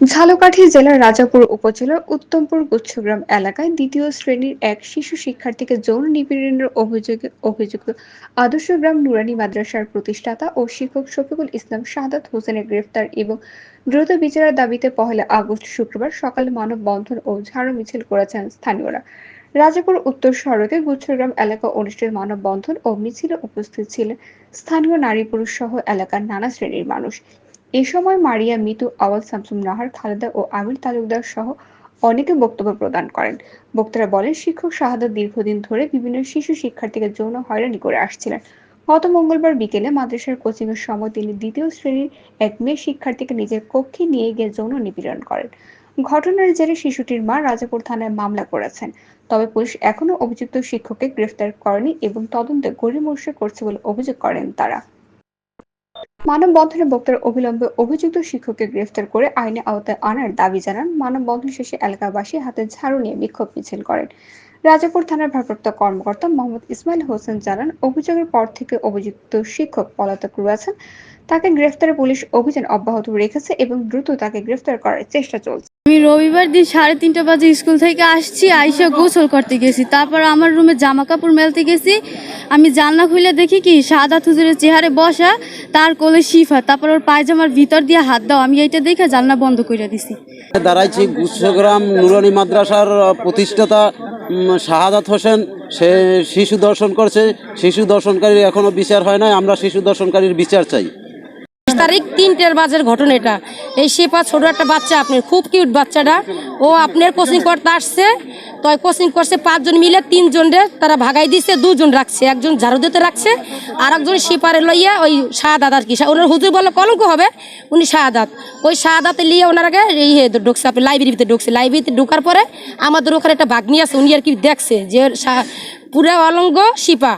ঝালকাঠি জেলার রাজাপুর উপজেলার উত্তমপুর গুচ্ছগ্রাম এলাকায় দ্বিতীয় শ্রেণির এক শিশু শিক্ষার্থীকে যৌন নিপীড়নের অভিযোগে অভিযুক্ত আদর্শ গ্রাম নুরানি মাদ্রাসার প্রতিষ্ঠাতা ও শিক্ষক শফিকুল ইসলাম শাহাদাত হোসেনের গ্রেফতার এবং দ্রুত বিচারের দাবিতে পহেলা আগস্ট শুক্রবার সকালে মানববন্ধন ও ঝাড়ু মিছিল করেছেন স্থানীয়রা। রাজাপুর উত্তর সড়কে গুচ্ছগ্রাম এলাকা অনুষ্ঠিত মানববন্ধন ও মিছিলে উপস্থিত ছিলেন স্থানীয় নারী পুরুষ সহ এলাকার নানা শ্রেণির মানুষ। এ সময় মারিয়া মিতু আওয়াল শামসুম নাহার, খালেদা ও আমির তালুকদার সহ অনেকে বক্তব্য প্রদান করেন। বক্তারা বলেন, শিক্ষক শাহাদত দীর্ঘদিন ধরে বিভিন্ন শিশু শিক্ষার্থীকে যৌন হয়রানি করে আসছিলেন। গত মঙ্গলবার বিকেলে মাদ্রাসার কোচিং এর সময় তিনি দ্বিতীয় শ্রেণির এক মেয়ে শিক্ষার্থীকে নিজের কক্ষে নিয়ে গিয়ে যৌন নিপীড়ন করেন। ঘটনার জেরে শিশুটির মা রাজাপুর থানায় মামলা করেছেন। তবে পুলিশ এখনও অভিযুক্ত শিক্ষককে গ্রেফতার করেনি এবং তদন্তে গড়িমসে করছে বলে অভিযোগ করেন তারা। মানববন্ধনে বক্তারা অবিলম্বে অভিযুক্ত শিক্ষককে গ্রেফতার করে আইনে আওতায় আনার দাবি জানান মানববন্ধন শেষে এলাকাবাসী হাতে ঝাড়ু নিয়ে বিক্ষোভ মিছিল করেন। রাজাপুর থানার ভারপ্রাপ্ত কর্মকর্তা মোহাম্মদ ইসমাইল হোসেন জানান, অভিযোগের পর থেকে অভিযুক্ত শিক্ষক পলাতক রয়েছেন। তাকে গ্রেফতারে পুলিশ অভিযান অব্যাহত রেখেছে এবং দ্রুত তাকে গ্রেফতার করার চেষ্টা চলছে। আমি রবিবার দিন সাড়ে তিনটা বাজে স্কুল থেকে আসছি, আইসা গোসল করতে গেছি। তারপর আমার রুমে জামা কাপড় মেলতে গেছি। আমি জানলা খুলে দেখি কি, সাদা থুজুরের চেহারে বসা, তার কোলে শিফা। তারপর ওর পায়জামার ভিতর দিয়ে হাত দাও, আমি এইটা দেখে জানলা বন্ধ করে দিছি। দাঁড়াইছি গুচ্ছগ্রাম নুরানি মাদ্রাসার প্রতিষ্ঠাতা শাহাদাত হোসেন। সে শিশু দর্শন করছে। শিশু দর্শনকারীর এখনও বিচার হয় নাই। আমরা শিশু দর্শনকারীর বিচার চাই। তারিখ তিনটের বাজের ঘটনা এটা। এই শেপা ছোট একটা বাচ্চা আপনার খুব কিউট বাচ্চাটা। ও আপনার কোচিং করতে আসছে, তো কোচিং করছে পাঁচজন মিলে, তিনজনরে তারা ভাগাই দিছে, দুজন রাখছে, একজন ঝাড়ু দিতে রাখছে আর একজন শিপারে লইয়া ওই শাহাদাত আর কি। ওনার হুজুর বলে কলঙ্ক হবে? উনি শাহাদাত। ওই শাহাদাতে লিয়ে এই হে ঢুকছে, আপনি লাইব্রেরিতে ঢুকছে। লাইব্রেরিতে ঢুকার পরে আমাদের ওখানে একটা ভাগ্নি আছে, উনি আর কি দেখছে যে পুরা অলঙ্গ শিপা।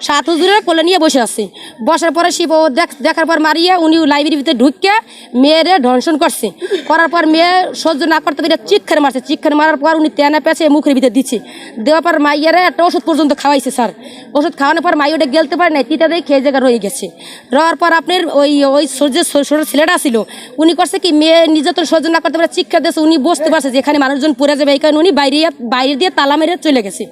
সাত হুজুরের কোলে নিয়ে বসে আছে। বসার পরে শিব ও দেখ- দেখার পর মারিয়ে উনি লাইব্রেরির ভিতরে ঢুকে মেয়েরে ধর্ষণ করছে। করার পর মেয়ে সহ্য না করতে পেরে চিৎকার মারছে। চিৎকার মারার পর উনি তেনা পেঁচে মুখের ভিতরে দিচ্ছে দেওয়ার পর মাইয়ারে একটা ওষুধ পর্যন্ত খাওয়াইছে স্যার। ওষুধ খাওয়ানোর পর মাই ওটা গেলতে পারে না তিতা দিয়ে খেয়ে জায়গা রয়ে গেছে। রওয়ার পর আপনার ওই ওই সূর্য ছোট ছেলেটা ছিল, উনি করছে কি, মেয়ে নির্যাতন সহ্য না করতে পারে চিৎকার দিয়েছে। উনি বসতে পারছে যেখানে মানুষজন পড়ে যাবে, এই কারণে উনি বাইরে বাইরে দিয়ে তালা মেরে চলে গেছে।